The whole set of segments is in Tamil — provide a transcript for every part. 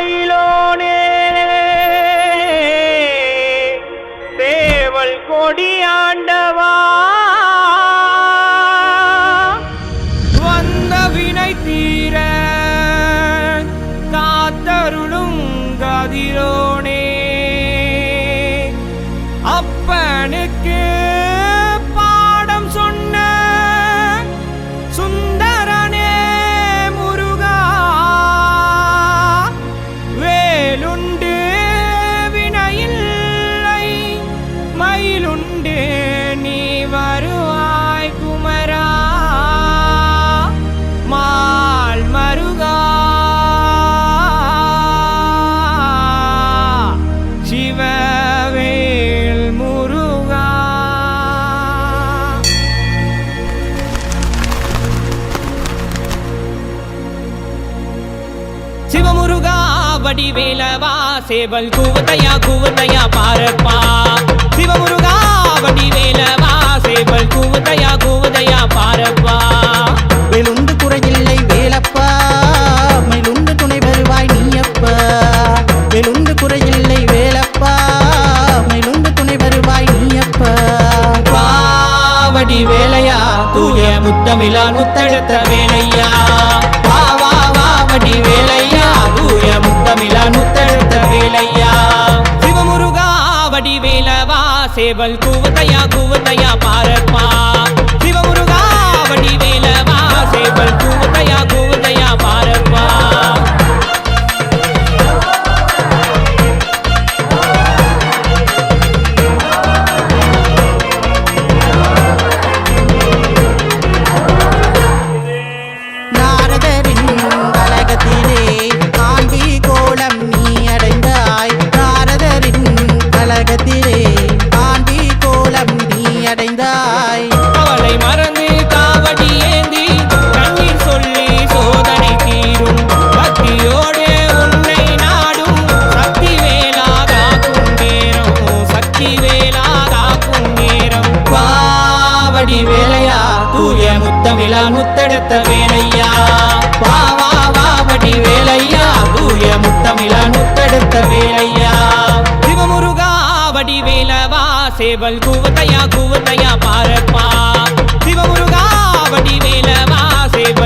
மயிலோனே. தேவல் கொடியாண்டவா வந்த வினை தீர காத்தருளும் கதிரோனே. அப்பனுக்கு மயிலுண்டு நீ வருவாய் குமரா. மால் மருகா. சிவவேல் முருகா. சிவமுருகா வடிவேலவா சேவல் கூவத்தையா கூவத்தையா பாரப்பா. சிவமுருகா వడి వేలవా సేబల్ కూదయా కూదయా పారవ్వా சேவல் கூவத்தையா கூவத்தையா பாரப்பா பாடி வேலையா? தூய முத்தமிழா முத்தெடுத்த வேலையா? வா வா வாவடி வேலையா? தூய முத்தமிழா முத்தெடுத்த வேலையா? சிவமுருகா வடி வேலவா? சேவல் குவத்தையா குவத்தையா பாரப்பா. சிவமுருகா வடி வேலவா? சேவல்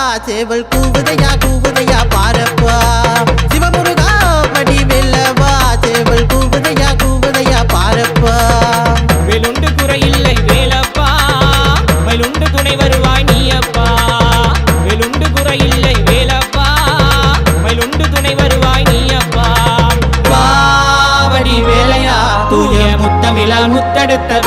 சேவல் கூவுதையா கூவுதையா பாரப்பா. சிவமுருகா வடி வெல்லவா. சேவல் கூவுதையா கூவுதையா பாரப்பா. வேலுண்டு குறையில்லை வேலப்பா. மயிலுண்டு துணை வருவாய் நீயப்பா. வேலுண்டு குறையில்லை வேலப்பா. மயிலுண்டு துணை வருவாய் நீயப்பா. வாவடி வேலையா தூய முத்தமிழா முத்தெடுத்த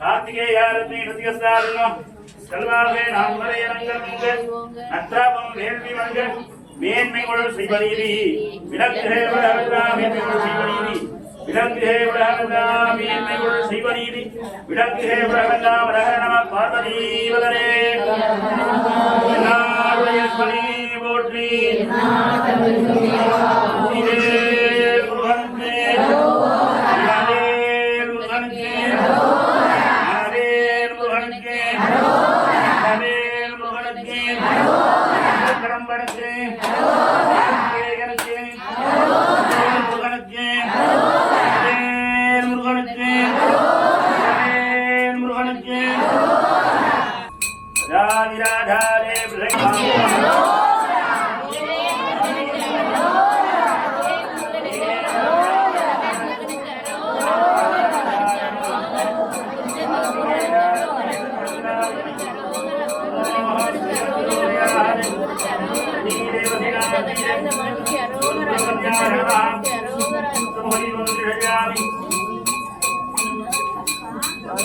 கார்த்திகேயாரத்னி ஹிருதியஸ்தாரிணம் செல்வாவே நாம் வரையரங்கமுங்க நற்றாபம் வேள்வி வங்க மேன்மைகள் செய்வனீதி விலங்குகே விடகந்தா மேன்மைகள் செய்வனீதி விலங்குகே விடகந்தா மேன்மைகள் வரக நம போற்றி. Padre.